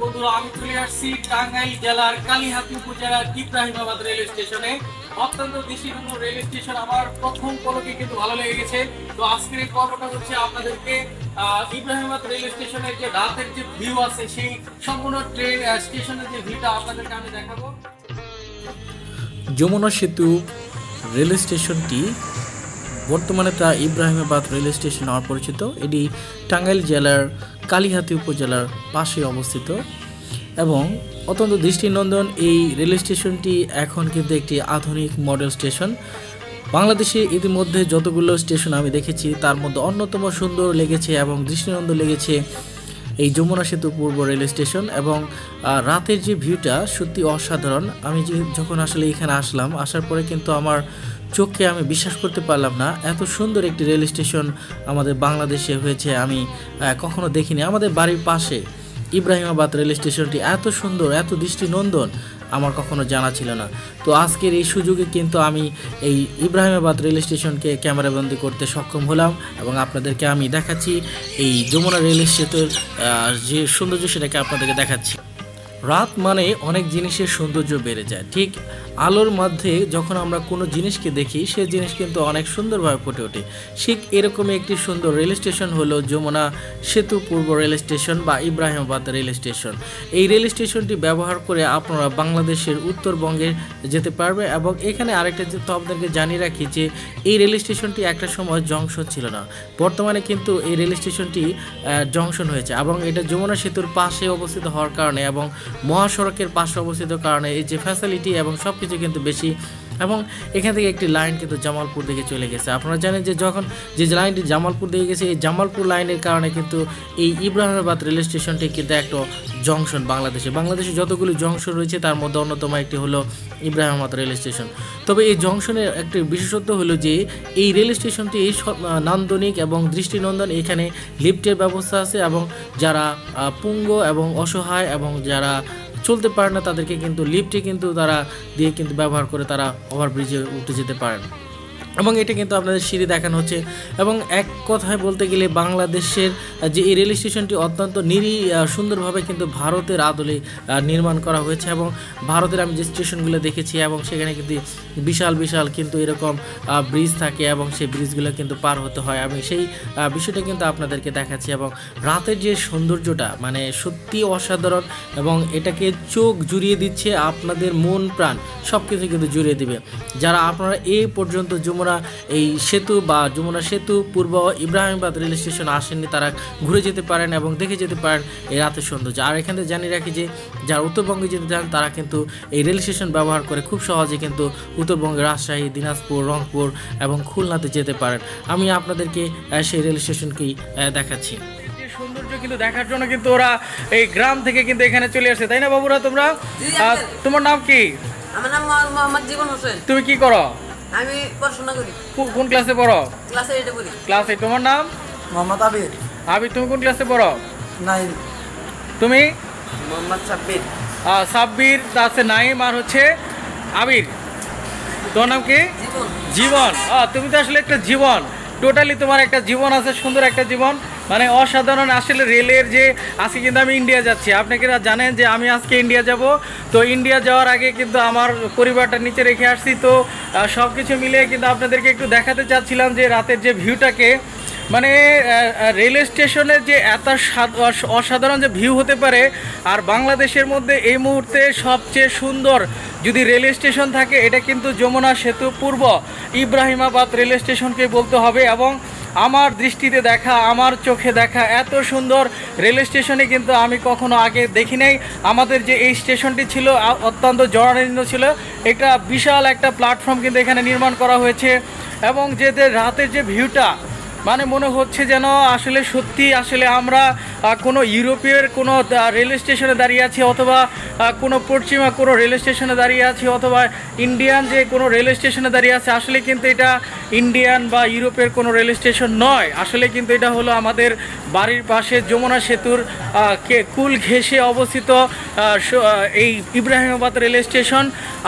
বন্ধুরা, আমি চলে আসছি টাঙ্গাইল জেলার কালীহাতি উপজেলার ইব্রাহিমাবাদ রেল স্টেশনে। অত্যন্ত দৃষ্টিনন্দন রেল স্টেশন আমার প্রথম পলকে কিন্তু ভালো লেগে গেছে। তো আজকের এই পর্বটা হচ্ছে আপনাদেরকে ইব্রাহিমাবাদ রেল স্টেশনের যে রাতের যে ভিউ আছে, সেই সম্পূর্ণ ট্রেন স্টেশনের যে ভিউটা আপনাদেরকে আমি দেখাবো। যমুনা সেতু রেল স্টেশনটি বর্তমানে তা ইব্রাহিমাবাদ রেল স্টেশন নামে পরিচিত এটি টাঙ্গাইল জেলার কালীহাতি উপজেলার পাশে অবস্থিত এবং অত্যন্ত দৃষ্টিনন্দন এই রেল স্টেশনটি এখন কিন্তু একটি আধুনিক মডেল স্টেশন। বাংলাদেশে ইতিমধ্যে যতগুলো স্টেশন আমি দেখেছি, তার মধ্যে অন্যতম সুন্দর লেগেছে এবং দৃষ্টিনন্দন লেগেছে এই যমুনা সেতু পূর্ব রেল স্টেশন এবং রাতের যে ভিউটা সত্যি অসাধারণ। আমি যে যখন আসলে এখানে আসলাম, আসার পরে কিন্তু আমার চোখকে আমি বিশ্বাস করতে পারলাম না। এত সুন্দর একটি রেল স্টেশন আমাদের বাংলাদেশে হয়েছে আমি কখনো দেখিনি। আমাদের বাড়ির পাশে ইব্রাহিমাবাদ রেল স্টেশনটি এত সুন্দর এত দৃষ্টিনন্দন আমার কখনো জানা ছিল না। তো আজকের এই সুযোগে কিন্তু আমি এই ইব্রাহিমাবাদ রেল স্টেশনকে ক্যামেরাবন্দি করতে সক্ষম হলাম এবং আপনাদেরকে আমি দেখাচ্ছি এই যমুনা রেল আহ, যে সৌন্দর্য সেটাকে আপনাদেরকে দেখাচ্ছি। রাত মানে অনেক জিনিসের সৌন্দর্য বেড়ে যায়। ঠিক আলোর মধ্যে যখন আমরা কোনো জিনিসকে দেখি, সে জিনিস কিন্তু অনেক সুন্দরভাবে ফুটে ওঠে। ঠিক এরকমই একটি সুন্দর রেল স্টেশন হলো যমুনা সেতু পূর্ব রেল স্টেশন বা ইব্রাহিমাবাদ রেল স্টেশন। এই রেল স্টেশনটি ব্যবহার করে আপনারা বাংলাদেশের উত্তরবঙ্গে যেতে পারবে এবং এখানে আরেকটা তো আপনাদেরকে জানিয়ে রাখি যে, এই রেল স্টেশনটি একটা সময় জংশন ছিল না। বর্তমানে কিন্তু এই রেল স্টেশনটি জংশন হয়েছে এবং এটা যমুনা সেতুর পাশে অবস্থিত হওয়ার কারণে এবং মহাসড়কের পাশে অবস্থিত কারণে এই যে ফ্যাসিলিটি এবং সব কিছু কিন্তু বেশি এবং এখান থেকে একটি লাইন কিন্তু জামালপুর দিকে চলে গেছে। আপনারা জানেন যে যখন যে লাইনটি জামালপুর দিকে গেছে, এই জামালপুর লাইনের কারণে কিন্তু এই ইব্রাহিমাবাদ রেল স্টেশনটি কিন্তু একটা জংশন বাংলাদেশে। বাংলাদেশে যতগুলি জংশন রয়েছে, তার মধ্যে অন্যতম একটি হলো ইব্রাহিমাবাদ রেল স্টেশন। তবে এই জংশনের একটি বিশেষত্ব হলো যে, এই রেল স্টেশনটি এই নান্দনিক এবং দৃষ্টিনন্দন এখানে লিফটের ব্যবস্থা আছে এবং যারা পুঙ্গ এবং অসহায় এবং যারা চলতে পারে না, তাদেরকে কিন্তু লিফটে কিন্তু তারা দিয়ে কিন্তু ব্যবহার করে তারা ওভারব্রিজে উঠে যেতে পারেন। এবং এটা কিন্তু আপনাদের সিঁড়ি দেখানো হচ্ছে। এবং এক কথায় বলতে গেলে বাংলাদেশের যে এই রেল স্টেশনটি অত্যন্ত নিরি সুন্দরভাবে কিন্তু ভারতের আদলে নির্মাণ করা হয়েছে এবং ভারতের আমি যে স্টেশনগুলো দেখেছি এবং সেখানে কিন্তু বিশাল বিশাল কিন্তু এরকম ব্রিজ থাকে এবং সেই ব্রিজগুলো কিন্তু পার হতে হয়। আমি সেই বিষয়টা কিন্তু আপনাদেরকে দেখাচ্ছি এবং রাতের যে সৌন্দর্যটা মানে সত্যি অসাধারণ এবং এটাকে চোখ জুড়িয়ে দিচ্ছে আপনাদের মন প্রাণ সব কিছু কিন্তু জুড়িয়ে দিবে। যারা আপনারা এই পর্যন্ত যমুনা এই সেতু বা যমুনা সেতু পূর্ব ইব্রাহিমাবাদ রেল স্টেশন আসেননি তারা ঘুরে যেতে পারেন এবং দেখে যেতে পারেন এই রাতের সৌন্দর্য। আর এখানে জানিয়ে রাখি যে যারা উত্তরবঙ্গে যেতে চান তারা কিন্তু এই রেল স্টেশন ব্যবহার করে খুব সহজে কিন্তু উত্তরবঙ্গে রাজশাহী দিনাজপুর রংপুর এবং খুলনাতে যেতে পারেন। আমি আপনাদেরকে সেই রেল স্টেশনকেই দেখাচ্ছি। সৌন্দর্য কিন্তু দেখার জন্য কিন্তু ওরা এই গ্রাম থেকে কিন্তু এখানে চলে আসে তাই না বাবুরা তোমরা? তোমার নাম কি? আমার নাম মোহাম্মদ জীবন হোসেন। তুমি কি করো? আমি পড়াশোনা করি। কোন ক্লাসে পড়ো? ক্লাসে এইটে পড়ি। ক্লাস এইট তোমার নাম? মোহাম্মদ আবির। আবি তুমি কোন ক্লাসে পড়ো? নাইম তুমি? মোহাম্মদ সাব্বির। সাব্বির আছে নাইম আর হচ্ছে আবির। তোমার নাম কি? জীবন। জীবন। তুমি তো আসলে একটা জীবন। টোটালি তোমার একটা জীবন আছে সুন্দর একটা জীবন। মানে অসাধারণ আসলে রেলের যে, আজকে কিন্তু আমি ইন্ডিয়া যাচ্ছি। আপনি কি জানেন যে আমি আজকে ইন্ডিয়া যাব? তো ইন্ডিয়া যাওয়ার আগে কিন্তু আমার পরিবারটা নিচে রেখে আসছি। তো সব কিছু মিলিয়ে কিন্তু আপনাদেরকে একটু দেখাতে চাচ্ছিলাম যে রাতের যে ভিউটাকে মানে রেল স্টেশনের যে এত অসাধারণ যে ভিউ হতে পারে, আর বাংলাদেশের মধ্যে এই মুহূর্তে সবচেয়ে সুন্দর যদি রেল স্টেশন থাকে, এটা কিন্তু যমুনা সেতু পূর্ব ইব্রাহিমাবাদ রেল স্টেশনকে বলতে হবে। এবং আমার দৃষ্টিতে দেখা, আমার চোখে দেখা, এত সুন্দর রেল স্টেশনে কিন্তু আমি কখনো আগে দেখি নাই। আমাদের যে এই স্টেশনটি ছিল অত্যন্ত জরানীর্ণ ছিল। এটা বিশাল একটা প্ল্যাটফর্ম কিন্তু এখানে নির্মাণ করা হয়েছে এবং যে রাতের যে ভিউটা মানে মনে হচ্ছে যেন আসলে সত্যি, আসলে আমরা কোনো ইউরোপের কোনো রেল স্টেশনে দাঁড়িয়ে আছি অথবা কোনো পশ্চিমা কোনো রেল স্টেশনে দাঁড়িয়ে আছি অথবা ইন্ডিয়ান যে কোনো রেল স্টেশনে দাঁড়িয়ে আছে, আসলে কিন্তু এটা ইন্ডিয়ান বা ইউরোপের কোনো রেল স্টেশন নয়। আসলে কিন্তু এটা হলো আমাদের বাড়ির পাশে যমুনা সেতুর কে কুল ঘেঁষে অবস্থিত এই ইব্রাহিমাবাদ রেল স্টেশন।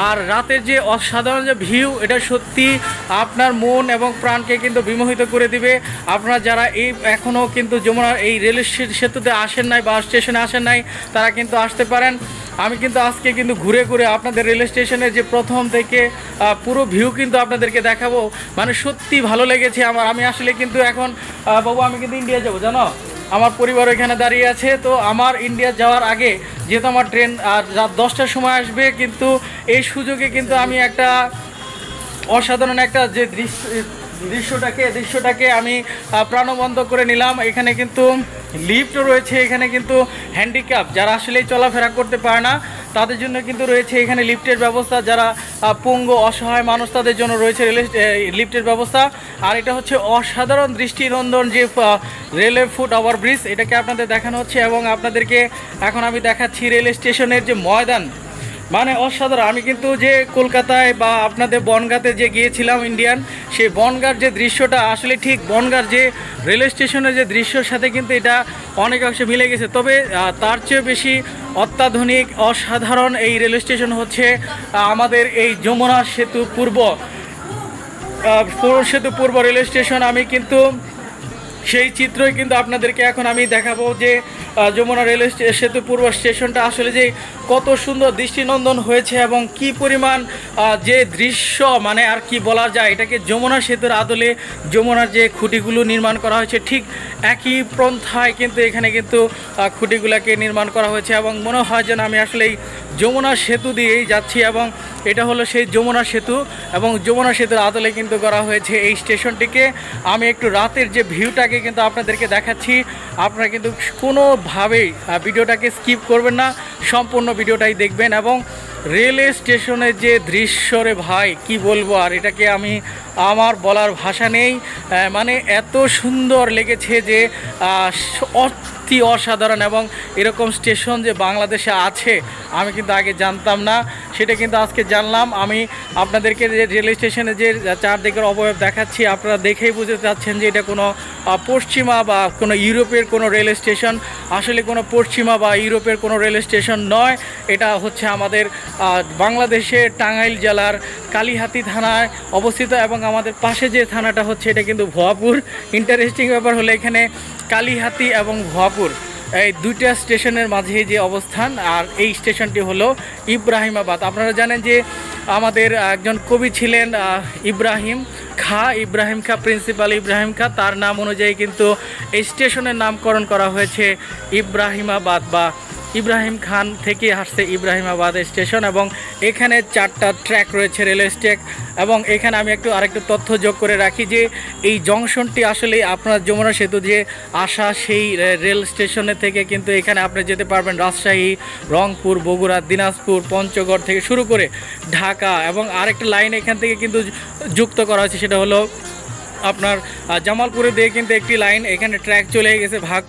আর রাতের যে অসাধারণ যে ভিউ, এটা সত্যি আপনার মন এবং প্রাণকে কিন্তু বিমোহিত করে দিবে। আপনারা যারা এই এখনও কিন্তু যমুনা, এই রেল সেতুতে আসেন নাই বা স্টেশনে আসেন নাই, তারা কিন্তু আসতে পারেন। আমি কিন্তু আজকে কিন্তু ঘুরে ঘুরে আপনাদের রেল স্টেশনের যে প্রথম থেকে পুরো ভিউ কিন্তু আপনাদেরকে দেখাবো। মানে সত্যি ভালো লেগেছে আমার। আমি আসলে কিন্তু এখন বাবু, আমি কিন্তু ইন্ডিয়া যাব, জানো? আমার পরিবার এখানে দাঁড়িয়ে আছে, তো আমার ইন্ডিয়া যাওয়ার আগে যেহেতু আমার ট্রেন আর রাত দশটার সময় আসবে, কিন্তু এই সুযোগে কিন্তু আমি একটা অসাধারণ একটা যে দৃশ্য, দৃশ্যটাকে দৃশ্যটাকে আমি প্রাণবন্ত করে নিলাম। এখানে কিন্তু লিফট রয়েছে এখানে কিন্তু হ্যান্ডিক্যাপ যারা আসলেই চলাফেরা করতে পারে না, তাদের জন্য কিন্তু রয়েছে এখানে লিফটের ব্যবস্থা, যারা পঙ্গু, অসহায় মানুষ, তাদের জন্য রয়েছে লিফটের ব্যবস্থা। আর এটা হচ্ছে অসাধারণ দৃষ্টিনন্দন যে রেলের ফুট ওভার ব্রিজ এটাকে আপনাদের দেখানো হচ্ছে এবং আপনাদেরকে এখন আমি দেখাচ্ছি রেল স্টেশনের যে ময়দান মানে অসাধারণ। আমি কিন্তু যে কলকাতায় বা আপনাদের বনগাঁতে যে গিয়েছিলাম ইন্ডিয়ান সেই বনগাঁর যে দৃশ্যটা, আসলে ঠিক বনগাঁর যে রেল স্টেশনের যে দৃশ্যর সাথে কিন্তু এটা অনেক অংশে মিলে গেছে। তবে তার চেয়ে বেশি অত্যাধুনিক, অসাধারণ এই রেল স্টেশন হচ্ছে আমাদের এই যমুনা সেতু পূর্ব সেতু পূর্ব রেল স্টেশন আমি কিন্তু সেই চিত্রই কিন্তু আপনাদেরকে এখন আমি দেখাবো যে যমুনা রেল স্টে- সেতু পূর্ব স্টেশনটা আসলে যে কত সুন্দর দৃষ্টিনন্দন হয়েছে এবং কি পরিমাণ যে দৃশ্য মানে আর কি বলা যায়, এটাকে যমুনা সেতুর আদলে যমুনার যে খুঁটিগুলো নির্মাণ করা হয়েছে, ঠিক একই পন্থায় কিন্তু এখানে কিন্তু খুঁটিগুলোকে নির্মাণ করা হয়েছে এবং মনে হয় যেন আমি আসলে এই যমুনা সেতু দিয়েই যাচ্ছি এবং এটা হলো সেই যমুনা সেতু এবং যমুনা সেতুর আদলে কিন্তু করা হয়েছে এই স্টেশনটিকে। আমি একটু রাতের যে ভিউটাকে কিন্তু আপনাদেরকে দেখাচ্ছি, আপনারা কিন্তু কোনোভাবেই ভিডিওটাকে স্কিপ করবেন না, সম্পূর্ণ ভিডিওটাই দেখবেন এবং রেলওয়ে স্টেশনের যে দৃশ্য রে ভাই, কি বলব আর, এটাকে আমি আমার বলার ভাষা নেই মানে এত সুন্দর লেগেছে যে অতি অসাধারণ এবং এরকম স্টেশন যে বাংলাদেশে আছে, আমি কিন্তু আগে জানতাম না। সেটা কিন্তু আজকে জানলাম। আমি আপনাদেরকে যে রেল স্টেশনে যে চারদিকের অবয়ব দেখাচ্ছি, আপনারা দেখেই বুঝতে চাচ্ছেন যে এটা কোনো পশ্চিমা বা কোনো ইউরোপের কোনো রেল স্টেশন। আসলে কোনো পশ্চিমা বা ইউরোপের কোনো রেল স্টেশন নয়। এটা হচ্ছে আমাদের বাংলাদেশের টাঙ্গাইল জেলার কালীহাতি থানায় অবস্থিত এবং আমাদের পাশে যে থানাটা হচ্ছে, এটা কিন্তু ভুয়াপুর। ইন্টারেস্টিং ব্যাপার হলো এখানে কালীহাতি এবং ভুয়াপুর। এই দুইটা স্টেশনের মাঝে যে অবস্থান, আর এই স্টেশনটি হলো ইব্রাহিমাবাদ। আপনারা জানেন যে আমাদের একজন কবি ছিলেন ইব্রাহিম খা ইব্রাহিম খা, প্রিন্সিপাল ইব্রাহিম খা। তার নাম অনুযায়ী কিন্তু এই স্টেশনের নামকরণ করা হয়েছে ইব্রাহিমাবাদ বা ইব্রাহিম খান থেকে আসছে ইব্রাহিমাবাদ স্টেশন এবং এখানে চারটা ট্র্যাক রয়েছে রেলওয়ে স্ট্যাক এবং এখানে আমি একটু আরেকটু তথ্য যোগ করে রাখি যে এই জংশনটি আসলে আপনার যমুনা সেতু যে আসা সেই রেল স্টেশনে থেকে কিন্তু এখানে আপনি যেতে পারবেন রাজশাহী, রংপুর, বগুড়া, দিনাজপুর, পঞ্চগড় থেকে শুরু করে ঢাকা এবং আরেকটা লাইন এখান থেকে কিন্তু যুক্ত করা হয়েছে, সেটা হলো আপনার জামালপুরে দিয়ে কিন্তু একটি লাইন, এখানে ট্র্যাক চলে গেছে ভাগ